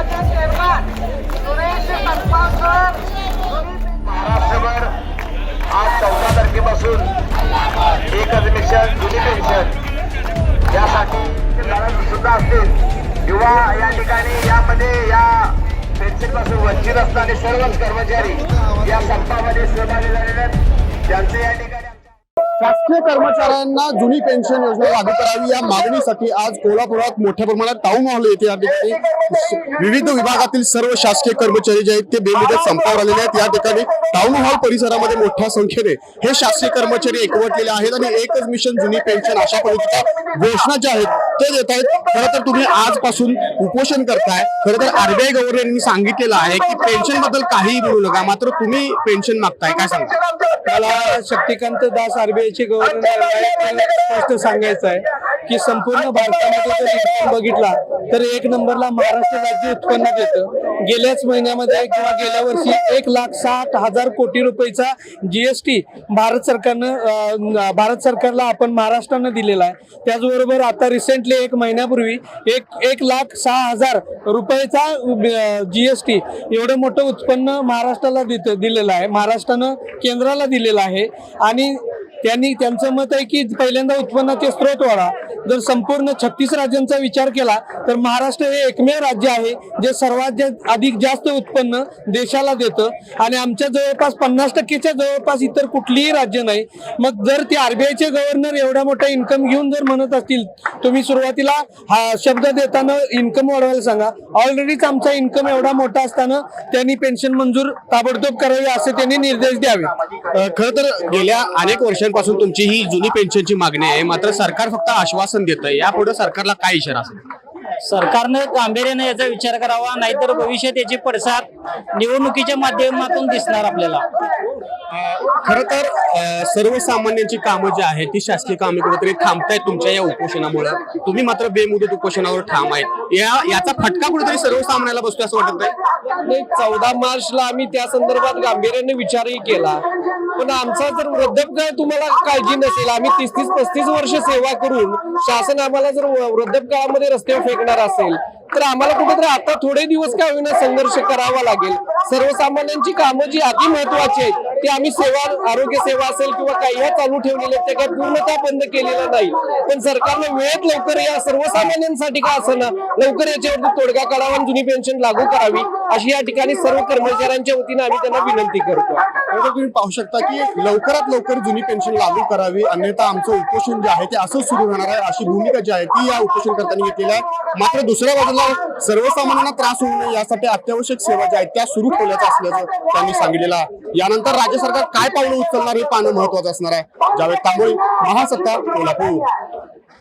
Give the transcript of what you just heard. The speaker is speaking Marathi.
मंडळाचे चेअरमॅन सुरेश महाराष्ट्रभर आज चौदा तारखेपासून एकच मिशन जुनी पेन्शन यासाठी सुद्धा असतील किंवा या ठिकाणी यामध्ये या पेन्शनपासून वंचित असणारे सर्वच कर्मचारी या संपामध्ये सहभागी झालेले आहेत. त्यांचे या ठिकाणी शासकीय कर्मचाऱ्यांना जुनी पेन्शन योजना लागू करावी. या मागणीसाठी आज कोल्हापुरात मोठ्या प्रमाणात टाऊन हॉल येथे या ठिकाणी विविध विभागातील सर्व शासकीय कर्मचारी जे आहेत ते बेमुदत संपावर आलेले आहेत. या ठिकाणी टाऊन हॉल परिसरामध्ये मोठ्या संख्येने हे शासकीय कर्मचारी एकवटलेले आहेत आणि एकच मिशन जुनी पेन्शन अशा पद्धतीच्या घोषणा ज्या आहेत ते देत आहेत खरं तर तुम्ही आजपासून उपोषण करताय. खरं तर आरबीआय गव्हर्नरनी सांगितलेलं आहे की पेन्शनबद्दल काहीही बोलू नका. मात्र तुम्ही पेन्शन मागताय. काय सांगता मला शक्तिकांत दास आरबीआयचे गव्हर्नर स्पष्ट सांगायचं आहे. की संपूर्ण भारतामध्ये जर इन्कम बघितला तर एक नंबरला महाराष्ट्र राज्य उत्पन्न देतं. गेल्याच महिन्यामध्ये किंवा गेल्या वर्षी एक लाख साठ हजार कोटी रुपयेचा जीएसटी भारत सरकारनं भारत सरकारला आपण महाराष्ट्रानं दिलेला आहे. त्याचबरोबर आता रिसेंटली एक महिन्यापूर्वी एक एक लाख सहा हजार रुपयेचा जीएसटी एवढं मोठं उत्पन्न महाराष्ट्राला देत दिलेलं आहे. महाराष्ट्रानं केंद्राला दिलेलं आहे. आणि त्यांनी त्यांचं मत आहे की पहिल्यांदा उत्पन्नाचे स्रोत वाढा. जर संपूर्ण छत्तीस राज्यांचा विचार केला तर महाराष्ट्र हे एकमेव राज्य आहे जे सर्वात अधिक जास्त उत्पन्न देशाला देतं. आणि आमच्या जवळपास पन्नास टक्केच्या जवळपास इतर कुठलीही राज्य नाही. मग जर ते आरबीआयचे गव्हर्नर एवढा मोठा इन्कम घेऊन जर म्हणत असतील तुम्ही सुरुवातीला हा शब्द देताना इन्कम वाढवायला सांगा. ऑलरेडीच आमचा इन्कम एवढा मोठा असताना त्यांनी पेन्शन मंजूर ताबडतोब करावी असे त्यांनी निर्देश द्यावे. खर खरं तर गेल्या अनेक वर्षांपासून तुमची ही जुनी पेन्शनची मागणी आहे. मात्र सरकार फक्त आश्वासन देत आहे यापुढे सरकारला काय इशारा असेल? सरकारनं गांभीर्याने याचा विचार करावा नाहीतर भविष्यात याचे पडसाद निवडणुकीच्या माध्यमातून दिसणार आपल्याला. खरं तर सर्वसामान्यांची कामं जी आहेत ती शासकीय कामे कुठेतरी थांबतायत तुमच्या या उपोषणामुळे. तुम्ही मात्र बेमुदत उपोषणावर ठाम आहेत. या याचा फटका कुठेतरी सर्वसामान्याला बसतो असं वाटत नाही? चौदा मार्चला आम्ही त्या संदर्भात गांभीर्याने विचारही केला. पण आमचा जर वृद्धपकाळ तुम्हाला काळजी नसेल आम्ही तीस तीस पस्तीस वर्ष सेवा करून शासन आम्हाला जर वृद्धपकाळामध्ये रस्त्यावर फेकणार असेल तर आम्हाला कुठेतरी आता थोडे दिवस का होईना संघर्ष करावा लागेल. सर्वसामान्यांची कामं जी अति महत्वाची आहेत ती आम्ही सेवा आरोग्य सेवा असेल किंवा काही चालू ठेवलेले आहेत, ते काही पूर्णतः बंद केलेलं नाही. पण सरकारनं वेळेत लवकर या सर्वसामान्यांसाठी का असं ना लवकर याच्यावरती तोडगा काढावा आणि जुनी पेन्शन लागू करावी. अशी या ठिकाणी सर्व कर्मचाऱ्यांच्या वतीने आम्ही त्यांना विनंती करतो. तुम्ही पाहू शकता की लवकरात लवकर जुनी पेन्शन लागू करावी. अन्यथा आमचं उपोषण जे आहे ते असंच सुरू होणार आहे. अशी भूमिका जी आहे ती या उपोषणकर्त्यांनी घेतलेली आहे. मात्र दुसऱ्या बाजूला सर्वसामान्यांना त्रास होऊ नये यासाठी अत्यावश्यक सेवा ज्या आहेत त्या सुरू ठेवल्याचं असल्याचं त्यांनी सांगितलेलं आहे. यानंतर राज्य सरकार काय पावलं उचलणार हे पाहणं महत्वाचं असणार आहे. ज्यावेळी तांबोळी महासत्ता कोल्हापूर.